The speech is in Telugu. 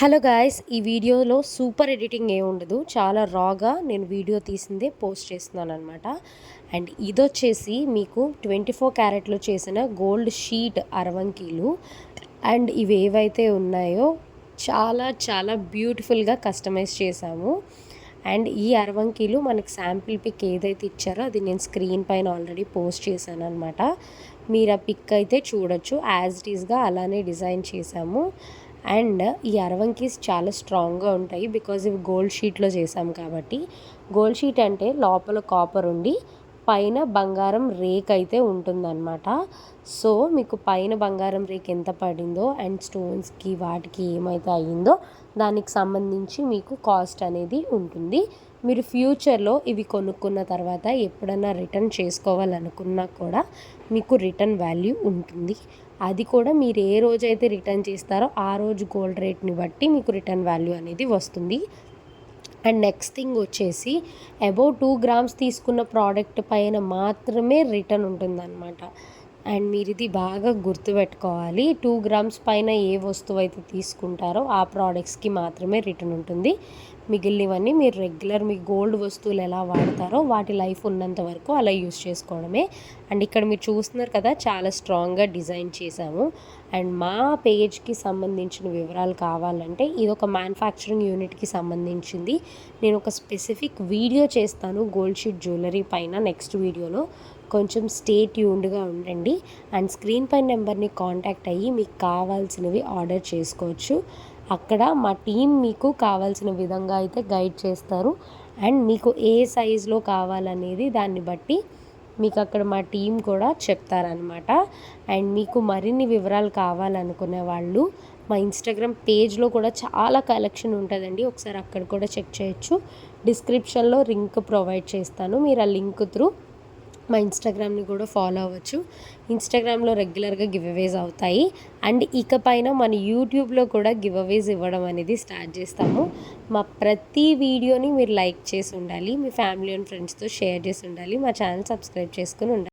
హలో గాయస్ ఈ వీడియోలో సూపర్ ఎడిటింగ్ ఏ ఉండదు. చాలా రాగా నేను వీడియో తీసిందే పోస్ట్ చేస్తున్నాను అనమాట అండ్ ఇదొచ్చేసి మీకు ట్వంటీ ఫోర్ క్యారెట్లో చేసిన గోల్డ్ షీట్ అరవంకీలు. అండ్ ఇవి ఏవైతే ఉన్నాయో చాలా చాలా బ్యూటిఫుల్గా కస్టమైజ్ చేశాము. అండ్ ఈ అరవంకీలు మనకి శాంపిల్ పిక్ ఏదైతే ఇచ్చారో అది నేను స్క్రీన్ పైన ఆల్రెడీ పోస్ట్ చేశాను అనమాట మీరు ఆ పిక్ అయితే చూడొచ్చు. యాజ్ ఇట్ ఈస్గా అలానే డిజైన్ చేశాము. అండ్ ఈ అరవంకీస్ చాలా స్ట్రాంగ్గా ఉంటాయి బికాజ్ ఇవి గోల్డ్ షీట్లో చేసాం కాబట్టి. గోల్డ్ షీట్ అంటే లోపల కాపర్ ఉండి పైన బంగారం రేక్ అయితే ఉంటుందన్నమాట. సో మీకు పైన బంగారం రేక్ ఎంత పడిందో అండ్ స్టోన్స్కి వాటికి ఏమైతే అయ్యిందో దానికి సంబంధించి మీకు కాస్ట్ అనేది ఉంటుంది. మీరు ఫ్యూచర్లో ఇవి కొనుక్కున్న తర్వాత ఎప్పుడైనా రిటర్న్ చేసుకోవాలనుకున్నా కూడా మీకు రిటర్న్ వాల్యూ ఉంటుంది. అది కూడా మీరు ఏ రోజైతే రిటర్న్ చేస్తారో ఆ రోజు గోల్డ్ రేట్ని బట్టి మీకు రిటర్న్ వాల్యూ అనేది వస్తుంది. అండ్ నెక్స్ట్ థింగ్ వచ్చేసి అబౌవ్ టూ గ్రామ్స్ తీసుకున్న ప్రోడక్ట్ పైన మాత్రమే రిటర్న్ ఉంటుందన్నమాట. అండ్ మీరు ఇది బాగా గుర్తుపెట్టుకోవాలి. టూ గ్రామ్స్ పైన ఏ వస్తువు అయితే తీసుకుంటారో ఆ ప్రోడక్ట్స్కి మాత్రమే రిటర్న్ ఉంటుంది. మిగిలినవన్నీ మీరు రెగ్యులర్ మీ గోల్డ్ వస్తువులు ఎలా వాడతారో వాటి లైఫ్ ఉన్నంత వరకు అలా యూస్ చేసుకోవడమే. అండ్ ఇక్కడ మీరు చూస్తున్నారు కదా చాలా స్ట్రాంగ్గా డిజైన్ చేశాము. అండ్ మా పేజ్కి సంబంధించిన వివరాలు కావాలంటే ఇది ఒక మ్యానుఫ్యాక్చరింగ్ యూనిట్కి సంబంధించింది. నేను ఒక స్పెసిఫిక్ వీడియో చేస్తాను గోల్డ్ షీట్ జ్యువెలరీ పైన నెక్స్ట్ వీడియోలో. కొంచెం స్టే ట్యూన్డ్గా ఉండండి. అండ్ స్క్రీన్ పై నెంబర్ని కాంటాక్ట్ అయ్యి మీకు కావాల్సినవి ఆర్డర్ చేసుకోవచ్చు. అక్కడ మా టీం మీకు కావాల్సిన విధంగా అయితే గైడ్ చేస్తారు. అండ్ మీకు ఏ సైజులో కావాలనేది దాన్ని బట్టి మీకు అక్కడ మా టీం కూడా చెప్తారనమాట అండ్ మీకు మరిన్ని వివరాలు కావాలనుకునే వాళ్ళు మా ఇన్స్టాగ్రామ్ పేజ్లో కూడా చాలా కలెక్షన్ ఉంటుందండి. ఒకసారి అక్కడ కూడా చెక్ చేయొచ్చు. డిస్క్రిప్షన్లో లింక్ ప్రొవైడ్ చేస్తాను. మీరు ఆ లింక్ త్రూ మా ఇన్స్టాగ్రామ్ని కూడా ఫాలో అవ్వచ్చు. ఇన్స్టాగ్రామ్లో రెగ్యులర్గా గివ్ అవేస్ అవుతాయి. అండ్ ఇకపైన మన యూట్యూబ్లో కూడా గివ్ అవేస్ ఇవ్వడం అనేది స్టార్ట్ చేస్తాము. మా ప్రతి వీడియోని మీరు లైక్ చేసి ఉండాలి. మీ ఫ్యామిలీ అండ్ ఫ్రెండ్స్తో షేర్ చేసి ఉండాలి. మా ఛానల్ సబ్స్క్రైబ్ చేసుకుని ఉండాలి.